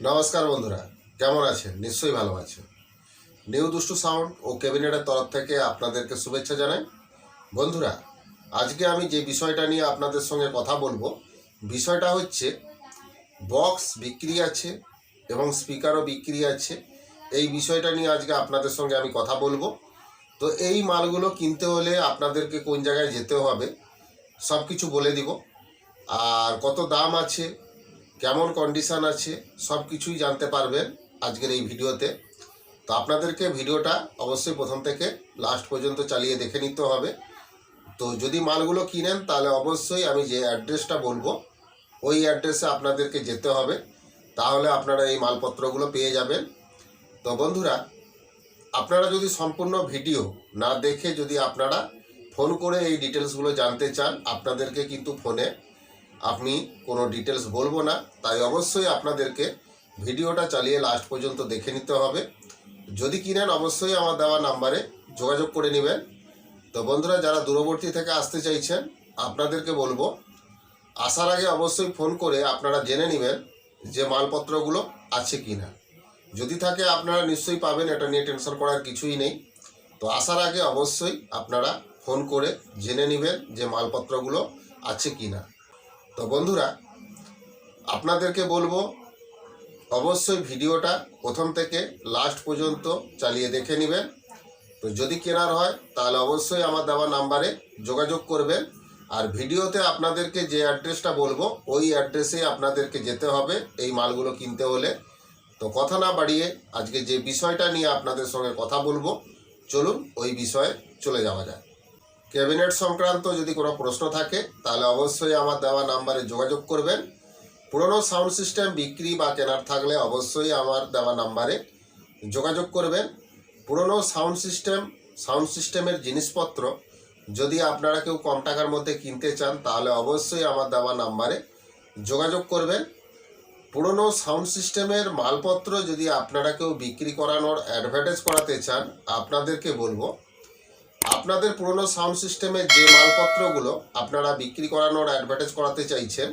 নমস্কার বন্ধুরা, কেমন আছেন? নিশ্চয়ই ভালো আছেন। নিউ দুষ্টু সাউন্ড ও ক্যাবিনেটের তরফ থেকে আপনাদেরকে শুভেচ্ছা জানাই। বন্ধুরা, আজকে আমি যে বিষয়টা নিয়ে আপনাদের সঙ্গে কথা বলব, বিষয়টা হচ্ছে বক্স বিক্রি আছে এবং স্পিকারও বিক্রি আছে। এই বিষয়টা নিয়ে আজকে আপনাদের সঙ্গে আমি কথা বলব। তো এই মালগুলো কিনতে হলে আপনাদেরকে কোন জায়গায় যেতে হবে সব কিছু বলে দিব। আর কত দাম আছে কেমন কন্ডিশন আছে, সব কিছুই জানতে পারবেন আজকের এই ভিডিওতে। তো আপনাদেরকে ভিডিওটা অবশ্যই প্রথম থেকে লাস্ট পর্যন্ত চালিয়ে দেখে নিতে হবে। তো যদি মালগুলো কিনেন, তাহলে অবশ্যই আমি যে অ্যাড্রেসটা বলব, ওই অ্যাড্রেসে আপনাদেরকে যেতে হবে। তাহলে আপনারা এই মালপত্রগুলো পেয়ে যাবেন। তো বন্ধুরা, আপনারা যদি সম্পূর্ণ ভিডিও না দেখে যদি আপনারা ফোন করে এই ডিটেলসগুলো জানতে চান, আপনাদেরকে কিন্তু ফোনে আপনি কোনো ডিটেলস বলব না, তাই অবশ্যই আপনাদেরকে ভিডিওটা চালিয়ে লাস্ট পর্যন্ত দেখে নিতে হবে। যদি কিনেন, অবশ্যই আমার দেওয়া নাম্বারে যোগাযোগ করে নেবেন। তো বন্ধুরা, যারা দূরবর্তী থেকে আসতে চাইছেন, আপনাদেরকে বলব, আসার আগে অবশ্যই ফোন করে আপনারা জেনে নেবেন যে মালপত্রগুলো আছে কি না যদি থাকে, আপনারা নিশ্চয়ই পাবেন, এটা নিয়ে টেনশন করার কিছুই নেই। তো আসার আগে অবশ্যই আপনারা ফোন করে জেনে নেবেন যে মালপত্রগুলো আছে কি না তো বন্ধুরা, আপনাদেরকে বলব, অবশ্যই ভিডিওটা প্রথম থেকে লাস্ট পর্যন্ত চালিয়ে দেখে নেবেন। তো যদি কেনার হয়, তাহলে অবশ্যই আমার দেওয়া নাম্বারে যোগাযোগ করবেন। আর ভিডিওতে আপনাদেরকে যে অ্যাড্রেসটা বলব, ওই অ্যাড্রেসে আপনাদেরকে যেতে হবে এই মালগুলো কিনতে হলে। তো কথা না বাড়িয়ে আজকে যে বিষয়টা নিয়ে আপনাদের সঙ্গে কথা বলব, চলুন ওই বিষয়ে চলে যাওয়া যায় ক্যাবিনেট সংক্রান্ত যদি কোনো প্রশ্ন থাকে, তাহলে অবশ্যই আমার দেওয়া নাম্বারে যোগাযোগ করবেন। পুরনো সাউন্ড সিস্টেম বিক্রি বা কেনার থাকলে অবশ্যই আমার দেওয়া নাম্বারে যোগাযোগ করবেন। পুরনো সাউন্ড সিস্টেম, সাউন্ড সিস্টেমের জিনিসপত্র যদি আপনারা কেউ কম টাকার মধ্যে কিনতে চান, তাহলে অবশ্যই আমার দেওয়া নাম্বারে যোগাযোগ করবেন। পুরনো সাউন্ড সিস্টেমের মালপত্র যদি আপনারা কেউ বিক্রি করানোর, অ্যাডভার্টাইজ করাতে চান, আপনাদেরকে বলব আপনাদের পুরনো সাউন্ড সিস্টেমের যে মালপত্রগুলো আপনারা বিক্রি করানোর অ্যাডভার্টাইজ করাতে চাইছেন,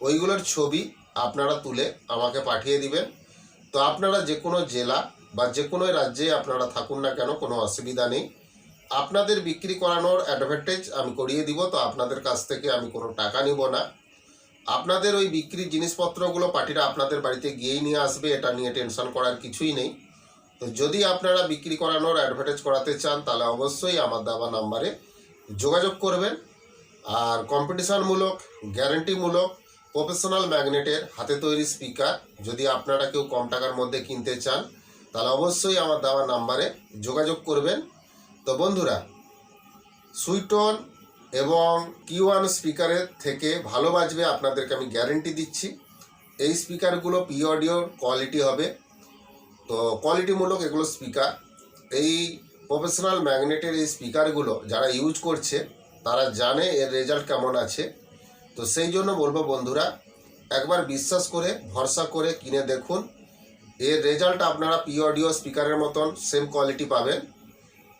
ওইগুলোর ছবি আপনারা তুলে আমাকে পাঠিয়ে দিবেন। তো আপনারা যে কোনো জেলা বা যে কোনো রাজ্যে আপনারা থাকুন না কেন, কোনো অসুবিধা নেই। আপনাদের বিক্রি করানোর অ্যাডভার্টাইজ আমি করিয়ে দিব, তো আপনাদের কাছ থেকে আমি কোনো টাকা নিব না। আপনাদের ওই বিক্রির জিনিসপত্রগুলো পার্টিরা আপনাদের বাড়িতে গিয়েই নিয়ে আসবে, এটা নিয়ে টেনশন করার কিছুই নেই। তো যদি আপনারা বিক্রি করানোর অ্যাডভার্টাইজ করাতে চান, তাহলে অবশ্যই আমার দেওয়া নাম্বারে যোগাযোগ করবেন। আর কম্পিটিশনমূলক গ্যারেন্টিমূলক প্রফেশনাল ম্যাগনেটের হাতে তৈরি স্পিকার যদি আপনারা কেউ কম টাকার মধ্যে কিনতে চান, তাহলে অবশ্যই আমার দেওয়া নাম্বারে যোগাযোগ করবেন। তো বন্ধুরা, সুইটন এবং কিউ ওয়ান স্পিকারের থেকে ভালো বাজবে আপনাদেরকে আমি গ্যারেন্টি দিচ্ছি। এই স্পিকারগুলো পি অডিওর কোয়ালিটি হবে। তো কোয়ালিটিমূলক এগুলো স্পিকার এই প্রফেশনাল ম্যাগনেটের এই স্পিকারগুলো যারা ইউজ করছে, তারা জানে এর রেজাল্ট কেমন আছে। তো সেই জন্য বলব বন্ধুরা, একবার বিশ্বাস করে, ভরসা করে কিনে দেখুন। এর রেজাল্ট আপনারা পি অডিও স্পিকারের মতন সেম কোয়ালিটি পাবেন।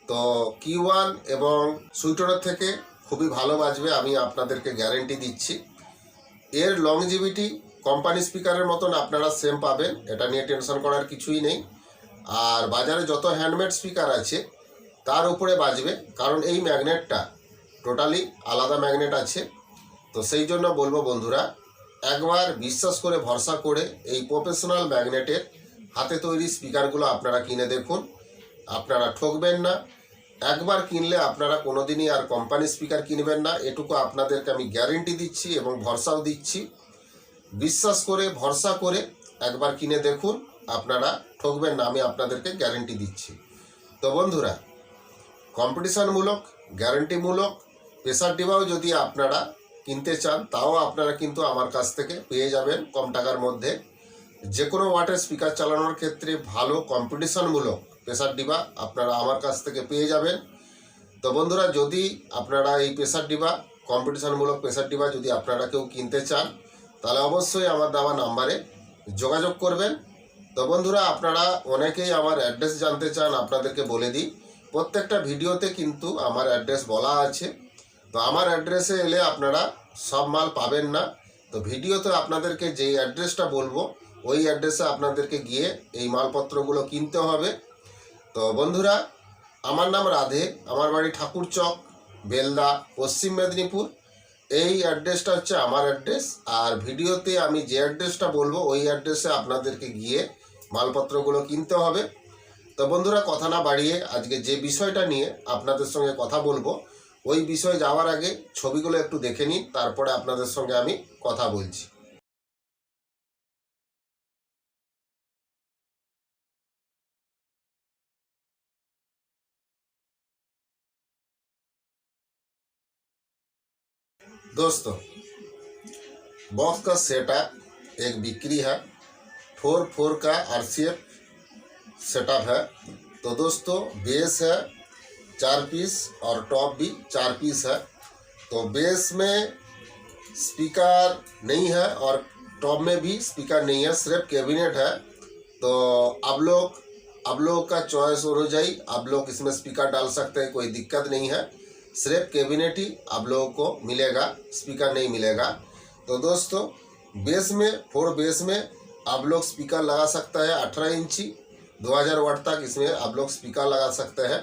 তো কি ওয়ান এবং সুইটনের থেকে খুবই ভালো বাজবে, আমি আপনাদেরকে গ্যারেন্টি দিচ্ছি। এর লংজিভিটি কোম্পানি স্পিকারের মতন আপনারা সেম পাবেন, এটা নিয়ে টেনশন করার কিছুই নেই। আর বাজারে যত হ্যান্ডমেড স্পিকার আছে, তার উপরে বাজবে, কারণ এই ম্যাগনেটটা টোটালি আলাদা ম্যাগনেট আছে। তো সেই জন্য বলব বন্ধুরা, একবার বিশ্বাস করে, ভরসা করে এই প্রফেশনাল ম্যাগনেটের হাতে তৈরি স্পিকারগুলো আপনারা কিনে দেখুন। আপনারা ঠকবেন না। একবার কিনলে আপনারা কোনোদিনই আর কোম্পানি স্পিকার কিনবেন না। এটুকু আপনাদেরকে আমি গ্যারেন্টি দিচ্ছি এবং ভরসাও দিচ্ছি। বিশ্বাস করে, ভরসা করে একবার কিনে দেখুন, আপনারা ঠকবেন না, আমি আপনাদেরকে গ্যারেন্টি দিচ্ছি। তো বন্ধুরা কম্পিটিশনমূলক গ্যারেন্টিমূলক প্রেশার ডিবাও যদি আপনারা কিনতে চান, তাও আপনারা কিন্তু আমার কাছ থেকে পেয়ে যাবেন কম টাকার মধ্যে। যে কোনো ওয়াটের স্পিকার চালানোর ক্ষেত্রে ভালো কম্পিটিশনমূলক প্রেসার ডিবা আপনারা আমার কাছ থেকে পেয়ে যাবেন। তো বন্ধুরা, যদি আপনারা এই প্রেসার ডিবা কম্পিটিশনমূলক প্রেসার ডিবা যদি আপনারা কেউ কিনতে চান তাহলে অবশ্যই আমার দেওয়া নাম্বারে যোগাযোগ করবেন। তো বন্ধুরা, আপনারা অনেকেই আমার অ্যাড্রেস জানতে চান, আপনাদেরকে বলে দিই। প্রত্যেকটা ভিডিওতে কিন্তু আমার অ্যাড্রেস বলা আছে। তো আমার অ্যাড্রেসে এলে আপনারা সব মাল পাবেন না। তো ভিডিওতে আপনাদেরকে যেই অ্যাড্রেসটা বলব, ওই অ্যাড্রেসে আপনাদেরকে গিয়ে এই মালপত্রগুলো কিনতে হবে। তো বন্ধুরা, আমার নাম রাধে, আমার বাড়ি ঠাকুরচক, বেলদা, পশ্চিম মেদিনীপুর। এই অ্যাড্রেসটা হচ্ছে আমার অ্যাড্রেস, আর ভিডিওতে আমি যে অ্যাড্রেসটা বলব, ওই অ্যাড্রেসে আপনাদেরকে গিয়ে মালপত্রগুলো কিনতে হবে। তো বন্ধুরা, কথা না বাড়িয়ে আজকে যে বিষয়টা নিয়ে আপনাদের সঙ্গে কথা বলব, ওই বিষয়ে যাওয়ার আগে ছবিগুলো একটু দেখে নিন, তারপরে আপনাদের সঙ্গে আমি কথা বলছি। दोस्तों बॉक्स का सेटअप एक बिक्री है फोर फोर का आरसीएफ सेटअप है। तो दोस्तों बेस है चार पीस और टॉप भी चार पीस है। तो बेस में स्पीकर नहीं है और टॉप में भी स्पीकर नहीं है, सिर्फ़ कैबिनेट है। तो आप लोग आप लोग का चॉइस हो जाए आप लोग इसमें स्पीकर डाल सकते हैं, कोई दिक्कत नहीं है। सिर्फ़ कैबिनेट ही आप लोगों को मिलेगा, स्पीकर नहीं मिलेगा। तो दोस्तों, बेस में, फोर बेस में आप लोग स्पीकर लगा सकते हैं अठारह इंची 2000 वाट तक इसमें आप लोग स्पीकर लगा सकते हैं।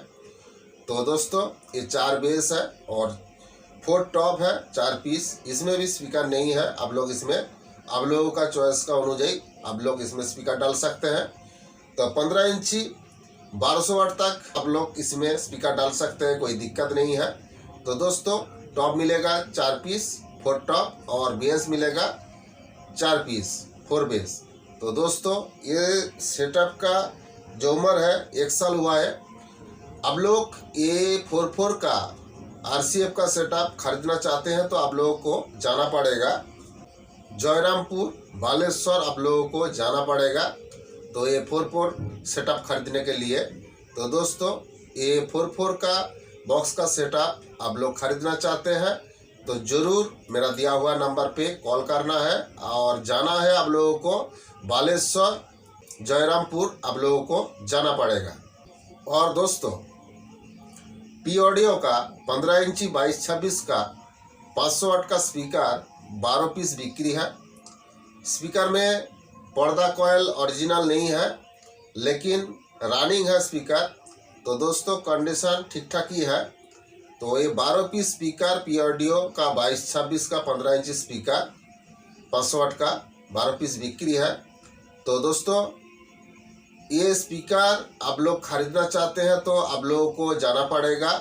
तो दोस्तों, ये चार बेस है और फोर टॉप है, चार पीस। इसमें भी स्पीकर नहीं है, आप लोग इसमें, आप लोगों का चॉइस का अनुଯାयी आप लोग इसमें स्पीकर डाल सकते हैं। तो पंद्रह इंची 1200 वाट तक आप लोग इसमें स्पीकर डाल सकते हैं, कोई दिक्कत नहीं है। तो दोस्तों टॉप मिलेगा चार पीस फोर टॉप और बेस मिलेगा चार पीस फोर बेस तो दोस्तों, ये सेटअप का जो उम्र है, एक साल हुआ है। आप लोग ये फोर फोर का आरसीएफ का सेटअप खरीदना चाहते हैं तो आप लोगों को जाना पड़ेगा। जयरामपुर, बालेश्वर आप लोगों को जाना पड़ेगा। तो ये फोर फोर सेटअप खरीदने के लिए। तो दोस्तों, ये फोर फोर का बॉक्स का सेटअप आप लोग खरीदना चाहते हैं तो ज़रूर मेरा दिया हुआ नंबर पे कॉल करना है और जाना है आप लोगों को बालेश्वर, जयरामपुर आप लोगों को जाना पड़ेगा। और दोस्तों पी ऑडियो का 15 इंची बाईस छब्बीस का 500 वाट का स्पीकर 12 पीस बिक्री है। स्पीकर में पर्दा कॉयल ओरिजिनल नहीं है, लेकिन रनिंग है स्पीकर तो दोस्तों कंडीशन ठीक ठाक ही है। तो ये 12 पीस स्पीकर पी ऑडियो का 22 छब्बीस का 15 इंच स्पीकर 500 वाट का 12 पीस बिक्री है। तो दोस्तों, ये स्पीकर आप लोग खरीदना चाहते हैं तो आप लोगों को जाना पड़ेगा।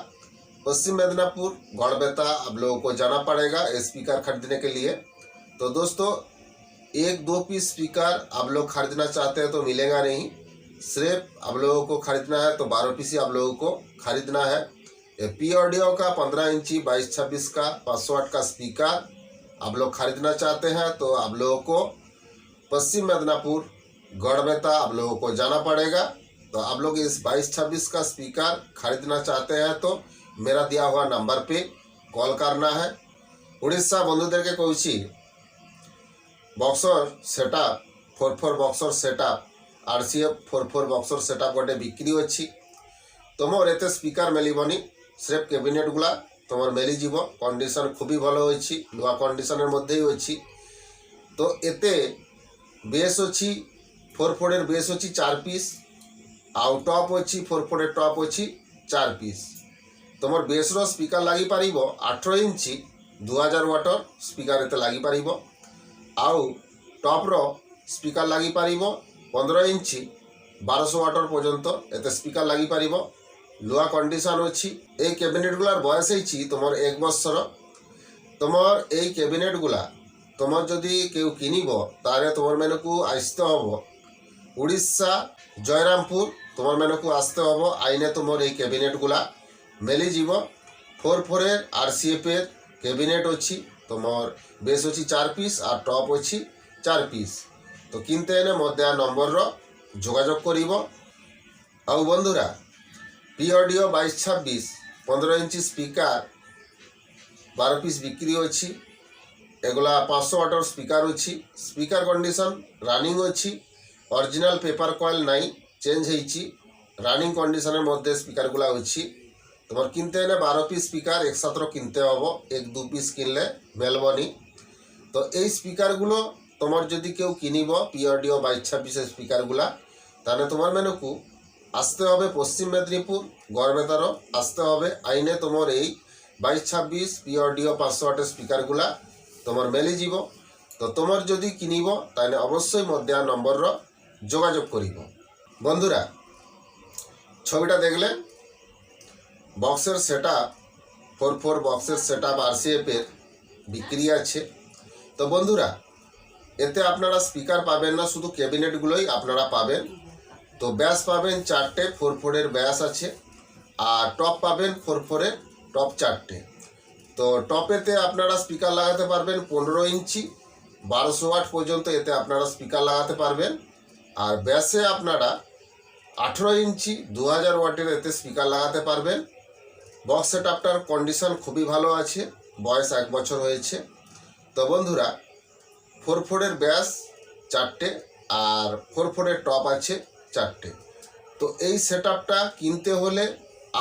पश्चिम मेदिनीपुर, गौड़बेता आप लोगों को जाना पड़ेगा स्पीकर खरीदने के लिए। तो दोस्तों एक दो पीस स्पीकर आप लोग खरीदना चाहते हैं तो मिलेगा नहीं। सिर्फ़ आप लोगों को खरीदना है तो बारह पीस ही आप लोगों को खरीदना है। पी ऑडियो का पंद्रह इंची, बाईस छब्बीस का, पाँच सौ आठ का स्पीकर आप लोग खरीदना चाहते हैं तो आप लोगों को पश्चिम मेदनापुर, गढ़बेता आप लोगों को जाना पड़ेगा। तो आप लोग इस बाईस छब्बीस का स्पीकर खरीदना चाहते हैं तो मेरा दिया हुआ नंबर पे कॉल करना है। उड़ीसा बंधुदेर के कौशी বক্সর set up four four বক্সর set up R C F four four ବକ୍ସର ସେଟା ଗୋଟେ ବିକ୍ରି ଅଛି ତୁମର ଏତେ ସ୍ପିକର୍ ମିଳିବନି ସ୍ରେଫ୍ କ୍ୟାବିନେଟ୍ ଗୁଲା ତୁମର ମିଳିଯିବ କଣ୍ଡିସନ୍ ଖୁବই ଭଲ ଅଛି ନୂଆ କଣ୍ଡିସନ୍ରେ ମଧ୍ୟ ଅଛି ତ ଏତେ ବେସ୍ ଅଛି ଫୋର୍ ଫୋଡ଼େର ବେସ୍ ଅଛି ଚାରି ପିସ୍ ଆଉ ଟପ୍ ଅଛି ଫୋର୍ ଫୋଡ଼େର ଟପ୍ ଅଛି ଚାରି ପିସ୍ ତୁମର ବେସ୍ର ସ୍ପିକର୍ ଲାଗିପାରିବ ଆଠ ଇଞ୍ଚ ଦୁଇ ହଜାର ୱାଟର ସ୍ପିକର୍ ଏତେ ଲାଗିପାରିବ ଆଉ ଟପ୍ର ସ୍ପିକର୍ ଲାଗିପାରିବ ପନ୍ଦର ଇଞ୍ଚ ବାରଶହ ୱାଟର୍ ପର୍ଯ୍ୟନ୍ତ ଏତେ ସ୍ପିକର୍ ଲାଗିପାରିବ ନୂଆ କଣ୍ଡିସନ୍ ଅଛି ଏଇ କ୍ୟାବିନେଟ୍ଗୁଲାର ବୟସ ହେଇଛି ତୁମର ଏକ ବର୍ଷର ତୁମର ଏଇ କ୍ୟାବିନେଟ୍ଗୁଲା ତୁମର ଯଦି କେଉ କିଣିବ ତାହେଲେ ତୁମରମାନଙ୍କୁ ଆସିତେ ହେବ ଓଡ଼ିଶା ଜୟରାମପୁର ତୁମରମାନଙ୍କୁ ଆସିତେ ହେବ ଆଇନେ ତୁମର ଏଇ କ୍ୟାବିନେଟ୍ଗୁଲା ମିଳିଯିବ four four R C F cabinet ଅଛି অছি তোমার বেশ অছি চার পিস আর টপ অছি চার পিস তো কিনতে এনে মধ্যে নম্বরর যোগাযোগ করিব ଆଉ ବନ୍ଧୁରା পি অডিও বাইশ ছাব্বিশ পনেরো ইঞ্চি স্পিকার বার পিস বিক্রি অছি এগুলা পাঁচশো ওয়াটর স্পিকার অছি স্পিকার কন্ডিশন রানিং অছি অরিজিনাল পেপার কয়েল নাই চেঞ্জ হয়েছি রানিং কন্ডিশনের মধ্যে স্পিকারগুলা অছি তোমার কিনতে এনে বারো পিস স্পিকার একসাথে কিনতে হব এক, দু পিস কিনলে মেলবনি তো এই স্পিকারগুলো তোমার যদি কেউ কিনিব পিওডিও বাইশ ছাব্বিশের স্পিকারগুলা তাহলে তোমার মেনুকু আসতে হবে পশ্চিম মেদিনীপুর, গড়বেতারও আসতে হবে। আইনে তোমার এই বাইশ ছাব্বিশ পিওডিও পাঁচশো আটের স্পিকারগুলা তোমার মেলে যাব তো তোমার যদি কিনিব, তাহলে অবশ্যই মধ্যে নম্বরর যোগাযোগ করিব। বন্ধুরা, ছবিটা দেখলে বক্সের সেট আপ ফোর ফোর বক্সের সেট আপ আরসিএফের বিক্রি আছে। তো বন্ধুরা, এতে আপনারা স্পিকার পাবেন না, শুধু ক্যাবিনেটগুলোই আপনারা পাবেন। তো ব্যাস পাবেন চারটে, ফোর ফোরের ব্যাস আছে। আর টপ পাবেন ফোর ফোরের টপ চারটে। তো টপেতে আপনারা স্পিকার লাগাতে পারবেন পনেরো ইঞ্চি, বারোশো ওয়াট পর্যন্ত এতে আপনারা স্পিকার লাগাতে পারবেন। আর ব্যাসে আপনারা আঠেরো ইঞ্চি, দু হাজার ওয়াটের এতে স্পিকার লাগাতে পারবেন। বক্স সেট আপটার কন্ডিশন খুবই ভালো আছে, বয়স এক বছর হয়েছে। তো বন্ধুরা ফোর ফোরের ব্যাস চারটে আর ফোর ফোরের টপ আছে চারটে। তো এই সেট আপটা কিনতে হলে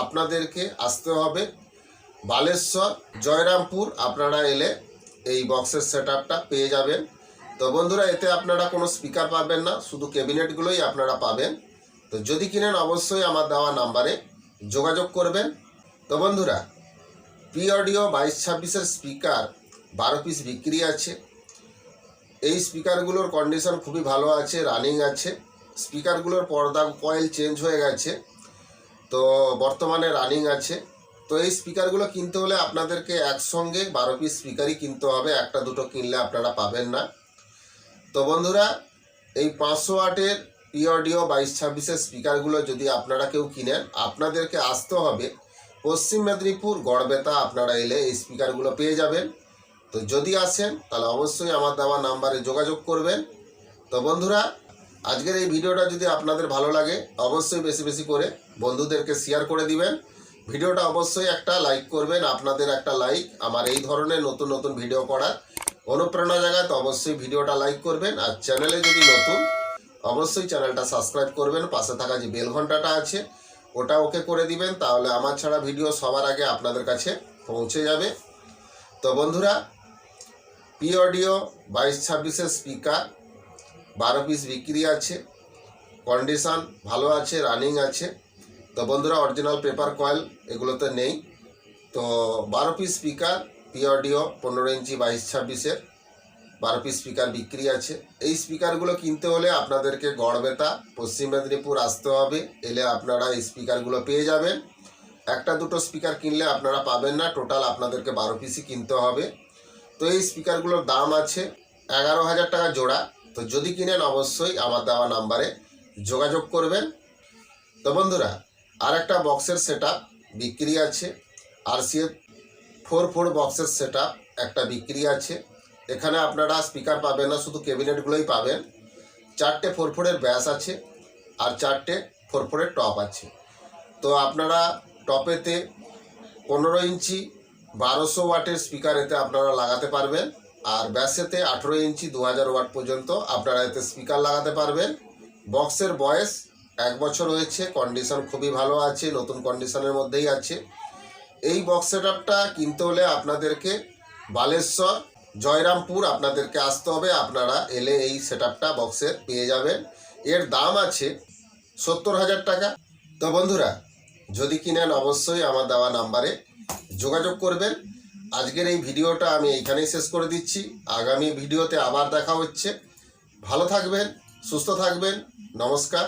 আপনাদেরকে আসতে হবে বালেশ্বর, জয়রামপুর, আপনারা এলে এই বক্সের সেট আপটা পেয়ে যাবেন। তো বন্ধুরা, এতে আপনারা কোনো স্পিকার পাবেন না, শুধু ক্যাবিনেটগুলোই আপনারা পাবেন। তো যদি কিনেন, অবশ্যই আমার দেওয়া নাম্বারে যোগাযোগ করবেন। তো বন্ধুরা পি অডিও বাইশ ছাব্বিশের স্পিকার বারো পিস বিক্রি আছে। এই স্পিকারগুলোর কন্ডিশন খুবই ভালো আছে রানিং আছে। স্পিকারগুলোর পর্দা কয়েল চেঞ্জ হয়ে গেছে, তো বর্তমানে রানিং আছে। তো এই স্পিকারগুলো কিনতে হলে আপনাদেরকে একসঙ্গে বারো পিস স্পিকারই কিনতে হবে, একটা দুটো কিনলে আপনারা পাবেন না। তো বন্ধুরা, এই পাঁচশো ওয়াটের পি অডিও বাইশ ছাব্বিশের স্পিকারগুলো যদি আপনারা কেউ কিনেন, আপনাদেরকে আসতে হবে পশ্চিম মেদিনীপুর, গড়বেতা, আপনারা এলে এই স্পিকারগুলো পেয়ে যাবেন। তো যদি আসেন, তাহলে অবশ্যই আমার দেওয়া নাম্বারে যোগাযোগ করবেন। তো বন্ধুরা, আজকের এই ভিডিওটা যদি আপনাদের ভালো লাগে, অবশ্যই বেশি বেশি করে বন্ধুদেরকে শেয়ার করে দিবেন। ভিডিওটা অবশ্যই একটা লাইক করবেন, আপনাদের একটা লাইক আমার এই ধরনের নতুন নতুন ভিডিও করার অনুপ্রেরণা জায়গায় তো অবশ্যই ভিডিওটা লাইক করবেন। আর চ্যানেলে যদি নতুন, অবশ্যই চ্যানেলটা সাবস্ক্রাইব করবেন। পাশে থাকা যে বেল ঘন্টাটা আছে ওটা ওকে করে দিবেন, তাহলে আমার ছাড়া ভিডিও সবার আগে আপনাদের কাছে পৌঁছে যাবে। তো বন্ধুরা পি অডিও বাইশ ছাব্বিশের স্পিকার, বারো পিস বিক্রি আছে, কন্ডিশন ভালো আছে, রানিং আছে। তো বন্ধুরা, অরিজিনাল পেপার কয়েল এগুলোতে নেই। তো বারো পিস স্পিকার পি অডিও পনেরো ইঞ্চি বাইশ ছাব্বিশের। বারো পিস স্পিকার বিক্রি আছে। এই স্পিকারগুলো কিনতে হলে আপনাদেরকে গড়বেতা পশ্চিম মেদিনীপুর আসতে হবে, এলে আপনারা এই স্পিকারগুলো পেয়ে যাবেন। একটা দুটো স্পিকার কিনলে আপনারা পাবেন না টোটাল আপনাদেরকে বারো পিসই কিনতে হবে। তো এই স্পিকারগুলোর দাম আছে এগারো হাজার টাকা জোড়া। তো যদি কিনেন অবশ্যই আমার দেওয়া নাম্বারে যোগাযোগ করবেন। তো বন্ধুরা আর একটা বক্সের সেট বিক্রি আছে। আর সিএফ ফোর ফোর বক্সের সেট একটা বিক্রি আছে। এখানে আপনারা স্পিকার পাবেন না, শুধু ক্যাবিনেটগুলোই পাবেন। চারটে ফোর ফোরের ব্যাস আছে আর চারটে ফোর ফোরের টপ আছে। তো আপনারা টপেতে পনেরো ইঞ্চি বারোশো ওয়াটের স্পিকার এতে আপনারা লাগাতে পারবেন আর ব্যাসেতে আঠেরো ইঞ্চি দু হাজার ওয়াট পর্যন্ত আপনারা এতে স্পিকার লাগাতে পারবেন। বক্সের বয়স এক বছর হয়েছে কন্ডিশন খুবই ভালো আছে, নতুন কন্ডিশনের মধ্যেই আছে। এই বক্স সেট কিনতে হলে আপনাদেরকে বালেশ্বর জয়রামপুর আপনাদেরকে আসতে হবে। আপনারা এলে এই সেট আপটা বক্সের পেয়ে যাবেন। এর দাম আছে সত্তর হাজার টাকা। তো বন্ধুরা, যদি কিনেন অবশ্যই আমার দেওয়া নাম্বারে যোগাযোগ করবেন। আজকের এই ভিডিওটা আমি এইখানেই শেষ করে দিচ্ছি। আগামী ভিডিওতে আবার দেখা হচ্ছে। ভালো থাকবেন, সুস্থ থাকবেন। নমস্কার।